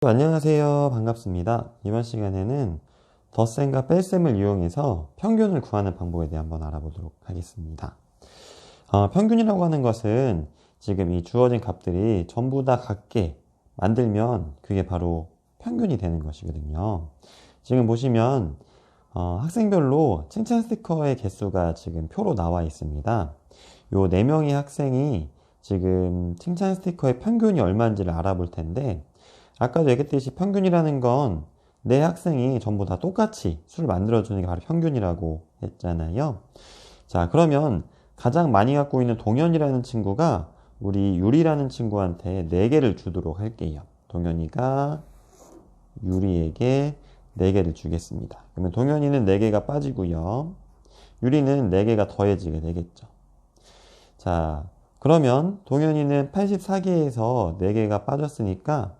안녕하세요. 반갑습니다. 이번 시간에는 덧셈과 뺄셈을 이용해서 평균을 구하는 방법에 대해 한번 알아보도록 하겠습니다. 어, 평균이라고 하는 것은 지금 이 주어진 값들이 전부 다 같게 만들면 그게 바로 평균이 되는 것이거든요. 지금 보시면 어, 학생별로 칭찬 스티커의 개수가 지금 표로 나와 있습니다. 요 4명의 학생이 지금 칭찬 스티커의 평균이 얼마인지를 알아볼 텐데 아까도 얘기했듯이 평균이라는 건 내 학생이 전부 다 똑같이 수를 만들어주는 게 바로 평균이라고 했잖아요. 자, 그러면 가장 많이 갖고 있는 동현이라는 친구가 우리 유리라는 친구한테 4개를 주도록 할게요. 동현이가 유리에게 4개를 주겠습니다. 그러면 동현이는 4개가 빠지고요. 유리는 4개가 더해지게 되겠죠. 자, 그러면 동현이는 84개에서 4개가 빠졌으니까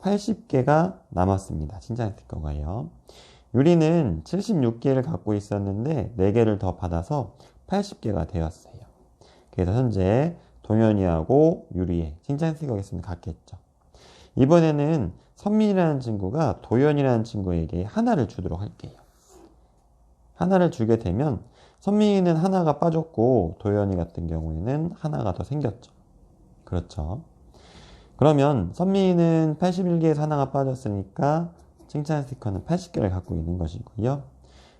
80개가 남았습니다. 칭찬 스티커가요. 유리는 76개를 갖고 있었는데 4개를 더 받아서 80개가 되었어요. 그래서 현재 동현이하고 유리의 칭찬 스티커 개수는 같겠죠. 이번에는 선민이라는 친구가 도현이라는 친구에게 하나를 주도록 할게요. 하나를 주게 되면 선민이는 하나가 빠졌고 도현이 같은 경우에는 하나가 더 생겼죠. 그렇죠. 그러면 선미는 81개에서 하나가 빠졌으니까 칭찬 스티커는 80개를 갖고 있는 것이고요.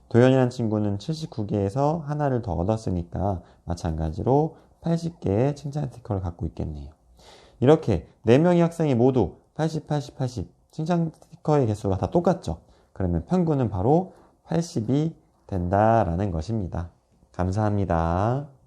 도현이라는 친구는 79개에서 하나를 더 얻었으니까 마찬가지로 80개의 칭찬 스티커를 갖고 있겠네요. 이렇게 4명의 학생이 모두 80, 80, 80 칭찬 스티커의 개수가 다 똑같죠. 그러면 평균은 바로 80이 된다라는 것입니다. 감사합니다.